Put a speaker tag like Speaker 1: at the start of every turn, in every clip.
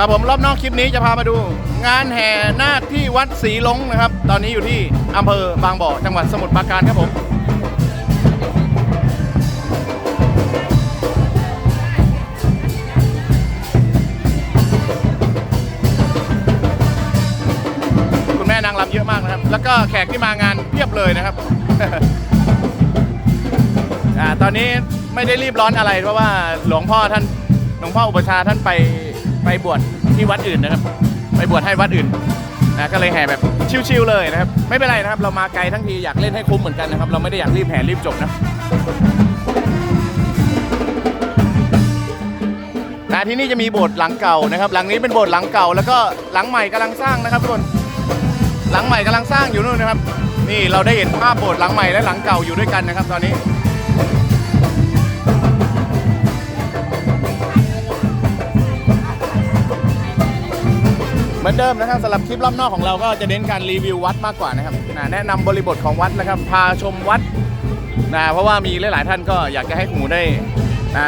Speaker 1: ครับผมรอบนอกคลิปนี้จะพามาดู งานแห่นาคที่วัดศรีลงนะครับ ตอนนี้อยู่ที่อำเภอบางบ่อจังหวัดสมุทรปราการครับผมคุณแม่นางรำเยอะมากนะครับ แล้วก็แขกที่มางานเพียบเลยนะครับ อ่าตอนนี้ไม่ได้รีบร้อนอะไรเพราะว่าหลวงพ่อท่านหลวงพ่ออุปชาท่านไป ไปบวชที่วัดอื่นนะครับ ไปบวชให้วัดอื่นนะก็เลยแห่แบบชิวๆเลยนะครับ ไม่เป็นไรนะครับ เรามาไกลทั้งทีอยากเล่นให้คุ้มเหมือนกันนะครับ เราไม่ได้อยากรีบแห่รีบจบนะนะที่นี่จะมีโบสถ์หลังเก่านะครับ หลังนี้เป็นโบสถ์หลังเก่า แล้วก็หลังใหม่กำลังสร้างนะครับทุกคนหลังใหม่กำลังสร้างอยู่นู่นนะครับ นี่เราได้เห็นภาพโบสถ์หลังใหม่และหลังเก่าอยู่ด้วยกันนะครับ ตอนนี้ มือนเดิมนะครับสำหรับคลิปรอบนอกของเราก็จะเน้นการรีวิววัดมากกว่านะครับนะแนะนำบริบทของวัดนะครับ พาชมวัดนะเพราะว่ามีหลาย ๆ ท่านก็อยากจะให้หมูได้นะ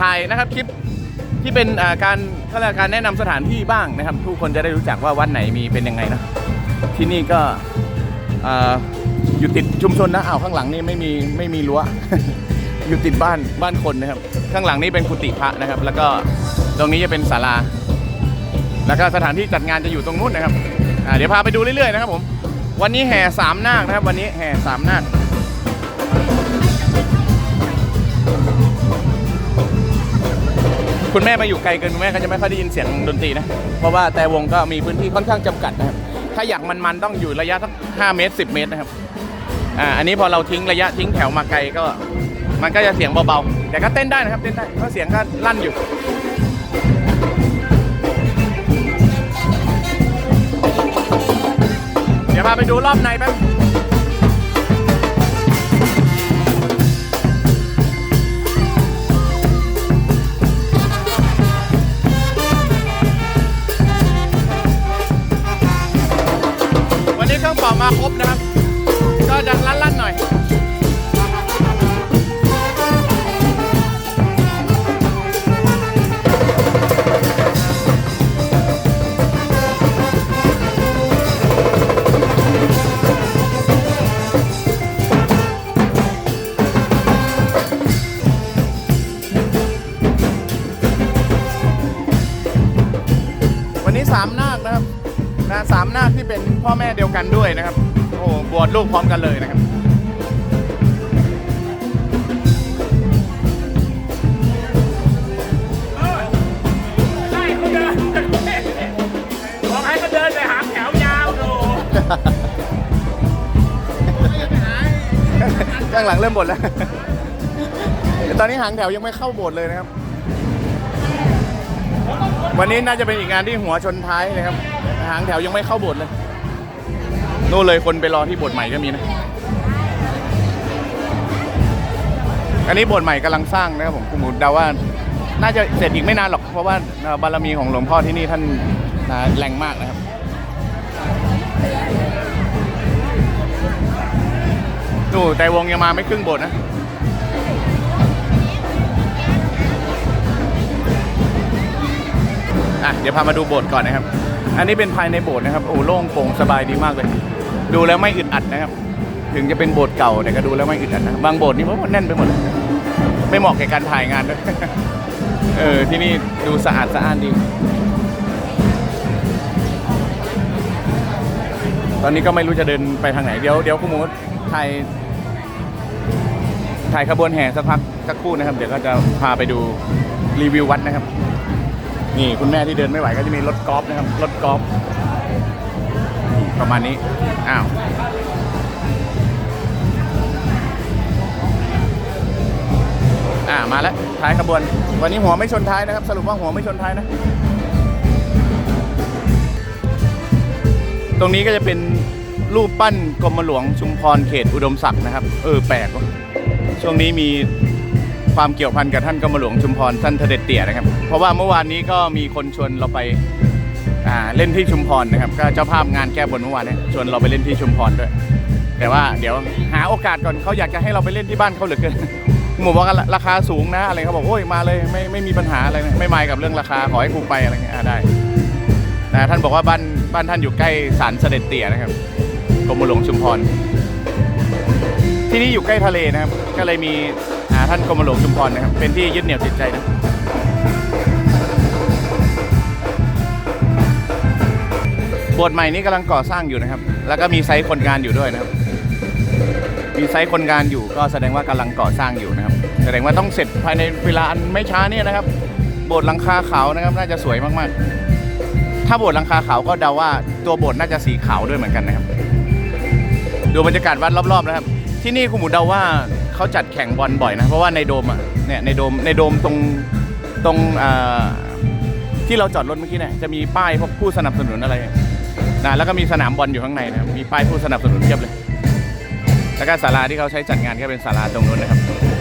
Speaker 1: ถ่ายนะครับคลิปที่เป็นการก็เรียการแนะนำสถานที่บ้างนะครับ ทุกคนจะได้รู้จักว่าวัดไหนมีเป็นยังไงนะที่นี่ก็ออยู่ติดชุมชนนะอ้าวข้างหลังนี่ไม่มีไม่มีรั้วอยู่ติดบ้านบ้านคนนะครับ ข้างหลังนี่เป็นกุฏิพระนะครับ แล้วก็ตรงนี้จะเป็นศาลา แล้วก็สถานที่จัดงานจะอยู่ตรงนู้นนะครับเดี๋ยวพาไปดูเรื่อยๆนะครับผมวันนี้แห่สามนาคนะครับ วันนี้แห่สามนาคคุณแม่มาอยู่ไกลเกินคุณแม่ก็จะไม่ค่อยได้ยินเสียงดนตรีนะ เพราะว่าแต่วงก็มีพื้นที่ค่อนข้างจำกัดนะครับ ถ้าอยากมันๆต้องอยู่ระยะสัก5เมตร 10 เมตรนะครับ อ่า อันนี้พอเราทิ้งระยะทิ้งแถวมาไกลก็ มันก็จะเสียงเบาๆ แต่ก็เต้นได้นะครับ เต้นได้เพราะเสียงก็ลั่นอยู่ ดี๋ยวพาไปดูรอบในแป๊บวันนี้เครื่องเป่ามาครบนะครับ ก็ดังลั่นๆหน่อยามนาคที่เป็นพ่อแม่เดียวกันด้วยนะครับ โอ้โหบวชลูกพร้อมกันเลยนะครับ
Speaker 2: ใช่เขาเดินบอกให้เขาเดินไปหางแถวยาวดู
Speaker 1: ข้าหลังเริ่มบ่นแล้ว ตอนนี้หางแถวยังไม่เข้าโบสถ์เลยนะครับ วันนี้น่าจะเป็นอีกงานที่หัวชนท้ายนะครับ หางแถวยังไม่เข้าโบสถ์เลยนู่นเลยคนไปรอที่โบสถ์ใหม่ก็มีนะ อันนี้โบสถ์ใหม่กำลังสร้างนะครับผมคุณหมูเดาว่า น่าจะเสร็จอีกไม่นานหรอก เพราะว่าบารมีของหลวงพ่อที่นี่ท่านอ่าแรงมากนะครับดูแต่วงยังมาไม่ครึ่งโบสถ์นะ อะ เดี๋ยวพามาดูโบสถ์ก่อนนะครับ อันนี้เป็นภายในโบสถ์นะครับ โอ้โล่งโปร่งสบายดีมากเลย ดูแล้วไม่อึดอัดนะครับ ถึงจะเป็นโบสถ์เก่าแต่ก็ดูแล้วไม่อึดอัดนะ บางโบสถ์นี่มันแน่นไปหมดเลยไม่เหมาะแก่การถ่ายงานด้วยเออ ที่นี่ดูสะอาดสะอ้านดี ตอนนี้ก็ไม่รู้จะเดินไปทางไหน เดี๋ยวเดี๋ยวคุณมูถ่ายถ่ายขบวนแห่สักพักสักครู่นะครับ เดี๋ยวก็จะพาไปดูรีวิววัดนะครับ นี่คุณแม่ที่เดินไม่ไหวก็จะมีรถกอล์ฟนะครับ รถกอล์ฟประมาณนี้ อ้าวอ่ามาแล้วท้ายขบวน วันนี้หัวไม่ชนท้ายนะครับ สรุปว่าหัวไม่ชนท้ายนะ ตรงนี้ก็จะเป็นรูปปั้นกรมหลวงชุมพรเขตอุดมศักดิ์นะครับ เออแปลกวะช่วงนี้มี ความเกี่ยวพันกับท่านกรมหลวงชุมพรท่านเสด็จเตี่ยนะครับ เพราะว่าเมื่อวานนี้ก็มีคนชวนเราไปาเล่นที่ชุมพรนะครับ ก็เจ้าภาพงานแก้บนเมื่อวานนี้ชวนเราไปเล่นที่ชุมพรด้วย แต่ว่าเดี๋ยวหาโอกาสก่อนเขาอยากจะให้เราไปเล่นที่บ้านเขาเหลือเกินหมูบอกว่าราคาสูงนะอะไรเขาบอกโอ้ยมาเลยไม่ไม่มีปัญหาอะไรนะไม่ไมายกับเรื่องราคาขอให้กูไปอะไรเงี้ยได้นะท่านบอกว่าบ้านบ้านท่านอยู่ใกล้ศาลเสด็จเตี่ยนะครับกรมหลวงชุมพรที่นี่อยู่ใกล้ทะเลนะครับ ก็เลยมี ท่านกรมหลวงชุมพรนะครับ เป็นที่ยึดเหนี่ยวจิตใจนะโบสถ์ใหม่นี้กำลังก่อสร้างอยู่นะครับ แล้วก็มีไซต์คนงานอยู่ด้วยนะครับ มีไซต์คนงานอยู่ก็แสดงว่ากำลังก่อสร้างอยู่นะครับ แสดงว่าต้องเสร็จภายในเวลาอันไม่ช้าเนี่ยนะครับ โบสถ์หลังคาขาวนะครับน่าจะสวยมากๆ ถ้าโบสถ์หลังคาขาวก็เดาว่าตัวโบสถ์น่าจะสีขาวด้วยเหมือนกันนะครับ ดูบรรยากาศวัดรอบๆนะครับ ที่นี่คุณหมูเดาว่า เขาจัดแข่งบอลบ่อยนะ เพราะว่าในโดมอะเนี่ยในโดมในโดมตรงตรงที่เราจอดรถเมื่อกี้เนี่ยจะมีป้ายพวกผู้สนับสนุนอะไรนะแล้วก็มีสนามบอลอยู่ข้างในนะมีป้ายผู้สนับสนุนเทียบเลย แล้วก็ศาลาที่เขาใช้จัดงานก็เป็นศาลาตรงนู้นนะครับ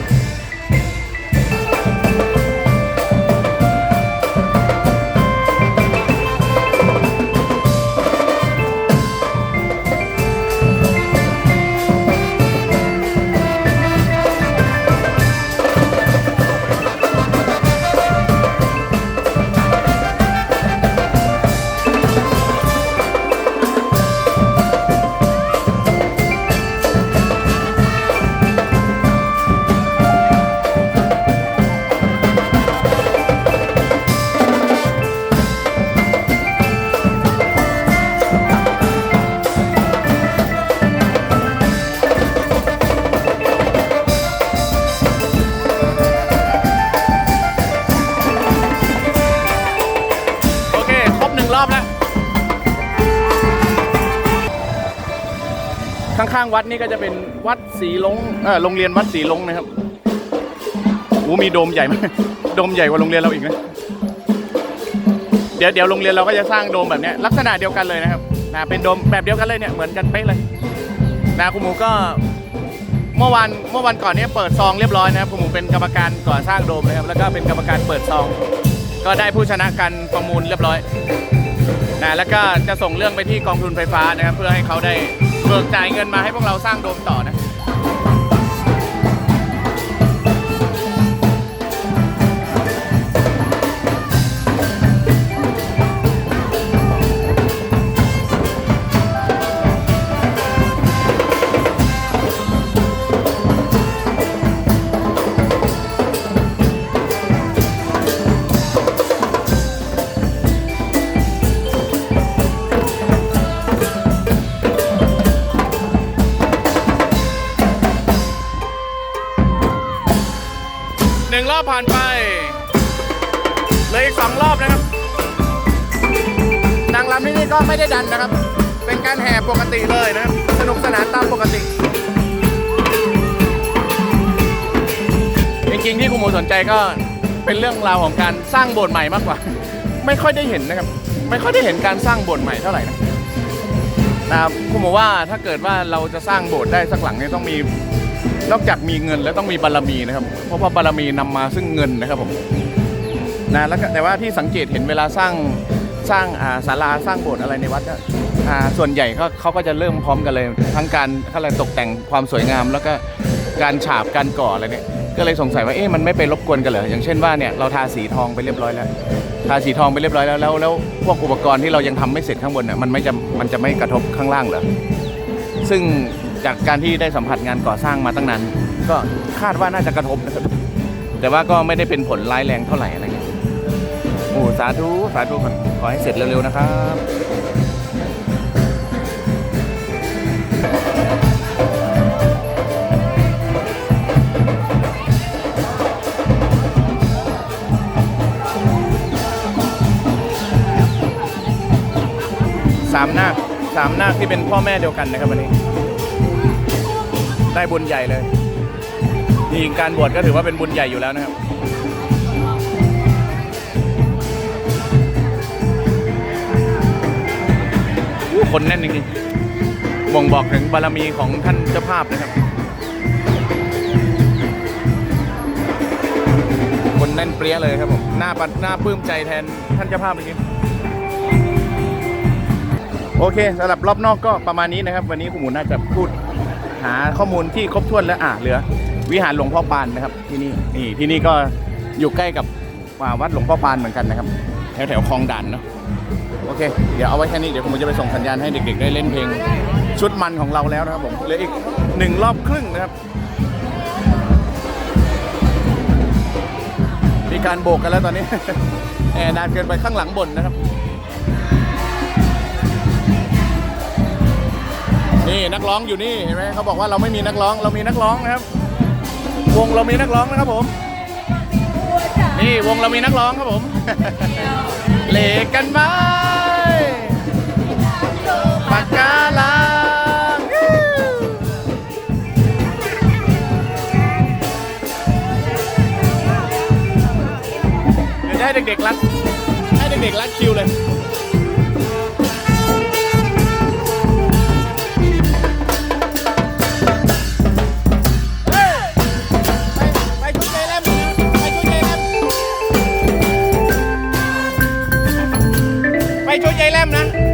Speaker 1: รบหนึ่งรอบแล้ว ข้างๆวัดนี่ก็จะเป็นวัดสีลงเออโรงเรียนวัดสีลงนะครับโอ้มีโดมใหญ่มากโดมใหญ่กว่าโรงเรียนเราอีกนะเดี๋ยวเดี๋ยวโรงเรียนเราก็จะสร้างโดมแบบนี้ลักษณะเดียวกันเลยนะครับนะเป็นโดมแบบเดียวกันเลยเนี่ยเหมือนกันเป๊ะเลยนะคุณหมูก็เมื่อวานเมื่อวันก่อนเนี้เปิดซองเรียบร้อยนะครับคุณหมูเป็นกรรมการก่อสร้างโดมนะครับแล้วก็เป็นกรรมการเปิดซอง ก็ได้ผู้ชนะการประมูลเรียบร้อย นะแล้วก็จะส่งเรื่องไปที่กองทุนไฟฟ้านะครับ เพื่อให้เขาได้เบิกจ่ายเงินมาให้พวกเราสร้างโดมต่อนะ นึ่งรอบผ่านไปเหลยอีกสองรอบนะครับนางรำที่นี่ก็ไม่ได้ดันนะครับ เป็นการแห่ปกติเลยนะครับสนุกสนานตามปกติ จริงๆที่คุณหมูสนใจก็เป็นเรื่องราวของการสร้างโบสถ์ใหม่มากกว่า ไม่ค่อยได้เห็นนะครับ ไม่ค่อยได้เห็นการสร้างโบสถ์ใหม่เท่าไหร่นะนะครับคุณหมูว่าถ้าเกิดว่าเราจะสร้างโบสถ์ได้สักหลังเนี่ยต้องมี นอกจากมีเงินแล้วต้องมีบารมีนะครับ เพราะว่าบารมีนำมาซึ่งเงินนะครับผมนะแล้วแต่ว่าที่สังเกตเห็นเวลาสร้างสร้างศาลาสร้างโบสถ์อะไรในวัดก็อ่าส่วนใหญ่เขาเขาก็จะเริ่มพร้อมกันเลย ทั้งการอะไรตกแต่งความสวยงาม แล้วก็การฉาบการก่ออะไรเนี่ยก็เลยสงสัยว่าเอ๊ะมันไม่ไปรบกวนกันเหรออย่างเช่นว่าเนี่ยเราทาสีทองไปเรียบร้อยแล้ว ทาสีทองไปเรียบร้อยแล้วแล้วแล้วพวกอุปกรณ์ที่เรายังทำไม่เสร็จข้างบนน่ะมันไม่จะมันจะไม่กระทบข้างล่างเหรอซึ่ง จากการที่ได้สัมผัสงานก่อสร้างมาตั้งนานก็คาดว่าน่าจะกระทบนะครับแต่ว่าก็ไม่ได้เป็นผลร้ายแรงเท่าไหร่อะไรเงี้ยโอ้สาธุสาธุก่อนขอให้เสร็จเร็วๆนะครับสามนาคสามนาคที่เป็นพ่อแม่เดียวกันนะครับวันนี้ ได้บุญใหญ่เลยนี่การบวชก็ถือว่าเป็นบุญใหญ่อยู่แล้วนะครับคนแน่นจริงๆบ่งบอกถึงบารมีของท่านเจ้าภาพนะครับ คนแน่นเปรี้ยเลยครับผม หน้าปัดหน้าปลื้มใจแทนท่านเจ้าภาพจริงโอเคสำหรับรอบนอกก็ประมาณนี้นะครับ วันนี้คุณหมูน่าจะพูด หาข้อมูลที่ครบถ้วนแล้วอะเหลือ วิหารหลวงพ่อปานนะครับ ที่นี่นี่ที่นี่ก็อยู่ใกล้กับวัดหลวงพ่อปานเหมือนกันนะครับ แถวแถวคลองด่านเนาะโอเค เดี๋ยวเอาไว้แค่นี้เดี๋ยวผมจะไปส่งสัญญาณให้เด็กๆ ได้เล่นเพลงชุดมันของเราแล้วนะครับผมเหลืออีกหนึ่งรอบครึ่งนะครับมีการโบกกันแล้วตอนนี้แอร์นานเกินไปข้างหลังบนนะครับ นี่นักร้องอยู่นี่เห็นไหมเขาบอกว่าเราไม่มีนักร้องเรามีนักร้องนะครับ วงเรามีนักร้องนะครับผม นี่วงเรามีนักร้องครับผมเหลกกันไหมปากกาลังเดี๋ยวให้เด็กๆรัดให้เด็กๆรัดคิวเลย ไปชุดเจแลมนะ